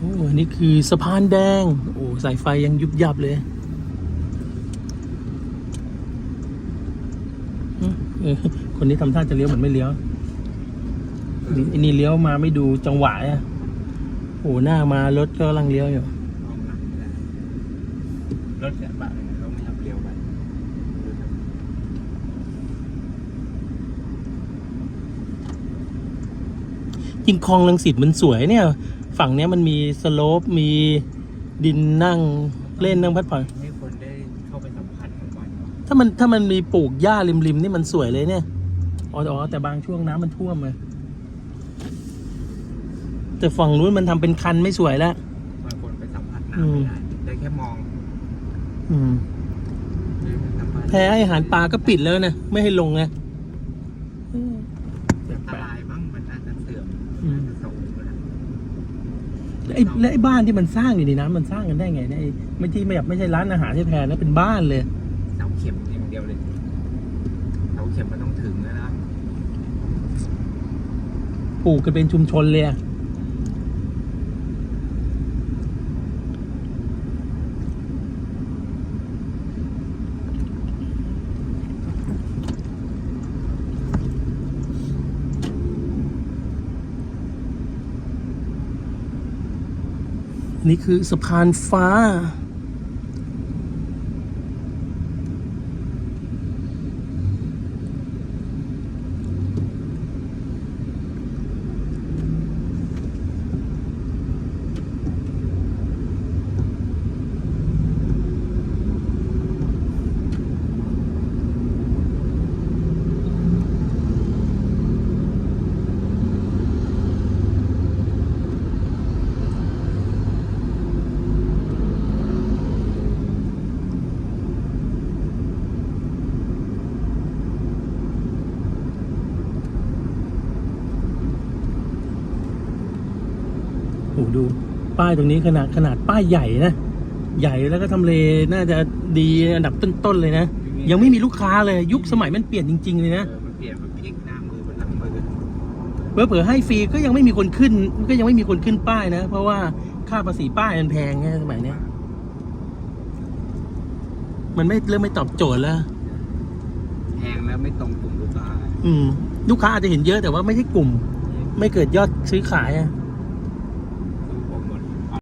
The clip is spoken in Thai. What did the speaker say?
โอ้อันนี้คือสะพานแดง โอ้สายไฟยังยุบยับเลยอืมเออคนนี้ทำท่าจะเลี้ยวเหมือนไม่เลี้ยวอันนี้เลี้ยวมาไม่ดูจังหวะอะโอ้หน้ามารถก็กำลังเลี้ยวอยู่ รถกระบะเขาไม่เอาเลี้ยวไปจริงคลองลังสิตมันสวยเนี่ย ฝั่งเนี้ยมันมีสโลปมีดินนั่งเล่นนั่งพัดผ่อนให้คนได้เข้าไปสัมผัสกันก่อนถ้ามันถ้ามันมีปลูกหญ้าริมๆนี่มันสวยเลยเนี่ยอ๋ออ๋อแต่บางช่วงน้ำมันท่วมเลยแต่ฝั่งนู้นมันทำเป็นคันไม่สวยแล้ว บางคนไปสัมผัสอืมน้ำไม่ได้ได้แค่มองอืมได้ไปสัมผัสแพ้อาหารปลาก็ปิดแล้วนะไม่ให้ลงไง อันตรายบ้างมันน่าจะเสื่อมอืม น่าจะส่งก็ได้แล้ว ไอ้แล้วไอ้บ้านที่มันสร้างอยู่ในน้ำมันสร้างกันได้ไงเนี่ยไอ้ไม่ที่ไม่แบบไม่ใช่ร้านอาหารที่แพรนะเป็นบ้านเลย เสาเข็มอย่างเดียวเลยเสาเข็มมันต้องถึงแล้วนะปลูกกันเป็นชุมชนเลยอะ นี่คือสะพานฟ้า อ้โหดูป้ายตรงนี้ขนาดขนาดป้ายใหญ่นะ ใหญ่แล้วก็ทำเลน่าจะดีอันดับต้นๆเลยนะ ยังไม่มีลูกค้าเลยยุคสมัยมันเปลี่ยนจริง ๆ เลยเอนะอมันเปลี่ยนมันพลิกหน้ามือเป็นหลังมือเผลอๆให้ฟรีก็ยังไม่มีคนขึ้น ก็ยังไม่มีคนขึ้นป้ายนะ เพราะว่าค่าภาษีป้ายมันแพงไงสมัยเนี้ยมันไม่เริ่มไม่ตอบโจทย์แล้วแพงแล้วไม่ตรงกลุ่มลูกค้าอืม ลูกค้าอาจจะเห็นเยอะแต่ว่าไม่ใช่กลุ่ม ไม่เกิดยอดซื้อขายอะ